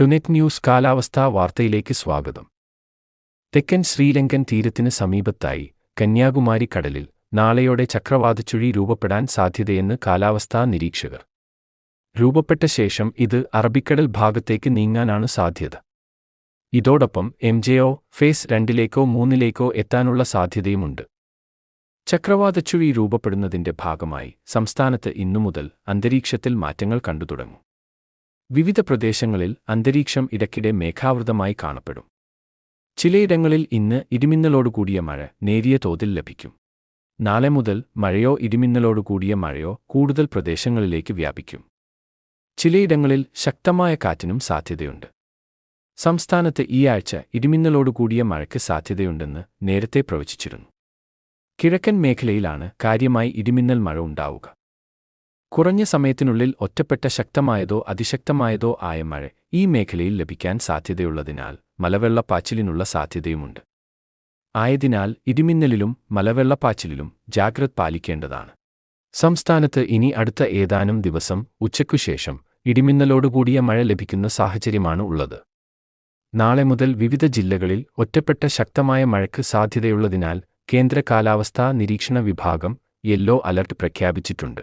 ടുനെറ്റ് news കാലാവസ്ഥാ വാർത്തയിലേക്ക് സ്വാഗതം. തെക്കൻ ശ്രീലങ്കൻ തീരത്തിന് സമീപത്തായി കന്യാകുമാരി കടലിൽ നാളെയോടെ ചക്രവാതച്ചുഴി രൂപപ്പെടാൻ സാധ്യതയെന്ന് കാലാവസ്ഥാ നിരീക്ഷകർ. രൂപപ്പെട്ട ശേഷം ഇത് അറബിക്കടൽ ഭാഗത്തേക്ക് നീങ്ങാനാണ് സാധ്യത. ഇതോടൊപ്പം എം ജെയോ ഫേസ് രണ്ടിലേക്കോ മൂന്നിലേക്കോ എത്താനുള്ള സാധ്യതയുമുണ്ട്. ചക്രവാതച്ചുഴി രൂപപ്പെടുന്നതിന്റെ ഭാഗമായി സംസ്ഥാനത്ത് ഇന്നുമുതൽ അന്തരീക്ഷത്തിൽ മാറ്റങ്ങൾ കണ്ടുതുടങ്ങും. വിവിധ പ്രദേശങ്ങളിൽ അന്തരീക്ഷം ഇടയ്ക്കിടെ മേഘാവൃതമായി കാണപ്പെടും. ചിലയിടങ്ങളിൽ ഇന്ന് ഇടിമിന്നലോടുകൂടിയ മഴ നേരിയ തോതിൽ ലഭിക്കും. നാളെ മുതൽ മഴയോ ഇടിമിന്നലോടുകൂടിയ മഴയോ കൂടുതൽ പ്രദേശങ്ങളിലേക്ക് വ്യാപിക്കും. ചിലയിടങ്ങളിൽ ശക്തമായ കാറ്റിനും സാധ്യതയുണ്ട്. സംസ്ഥാനത്ത് ഈ ആഴ്ച ഇടിമിന്നലോടുകൂടിയ മഴയ്ക്ക് സാധ്യതയുണ്ടെന്ന് നേരത്തെ പ്രവചിച്ചിരുന്നു. കിഴക്കൻ മേഖലയിലാണ് കാര്യമായി ഇടിമിന്നൽ മഴ ഉണ്ടാവുക. കുറഞ്ഞ സമയത്തിനുള്ളിൽ ഒറ്റപ്പെട്ട ശക്തമായതോ അതിശക്തമായതോ ആയ മഴ ഈ മേഖലയിൽ ലഭിക്കാൻ സാധ്യതയുള്ളതിനാൽ മലവെള്ളപ്പാച്ചിലിനുള്ള സാധ്യതയുമുണ്ട്. ആയതിനാൽ ഇടിമിന്നലിലും മലവെള്ളപ്പാച്ചിലിലും ജാഗ്രത പാലിക്കേണ്ടതാണ്. സംസ്ഥാനത്ത് ഇനി അടുത്ത ഏതാനും ദിവസം ഉച്ചയ്ക്കുശേഷം ഇടിമിന്നലോടുകൂടിയ മഴ ലഭിക്കുന്ന സാഹചര്യമാണ് ഉള്ളത്. നാളെ മുതൽ വിവിധ ജില്ലകളിൽ ഒറ്റപ്പെട്ട ശക്തമായ മഴയ്ക്ക് സാധ്യതയുള്ളതിനാൽ കേന്ദ്ര കാലാവസ്ഥാ നിരീക്ഷണ വിഭാഗം യെല്ലോ അലർട്ട് പ്രഖ്യാപിച്ചിട്ടുണ്ട്.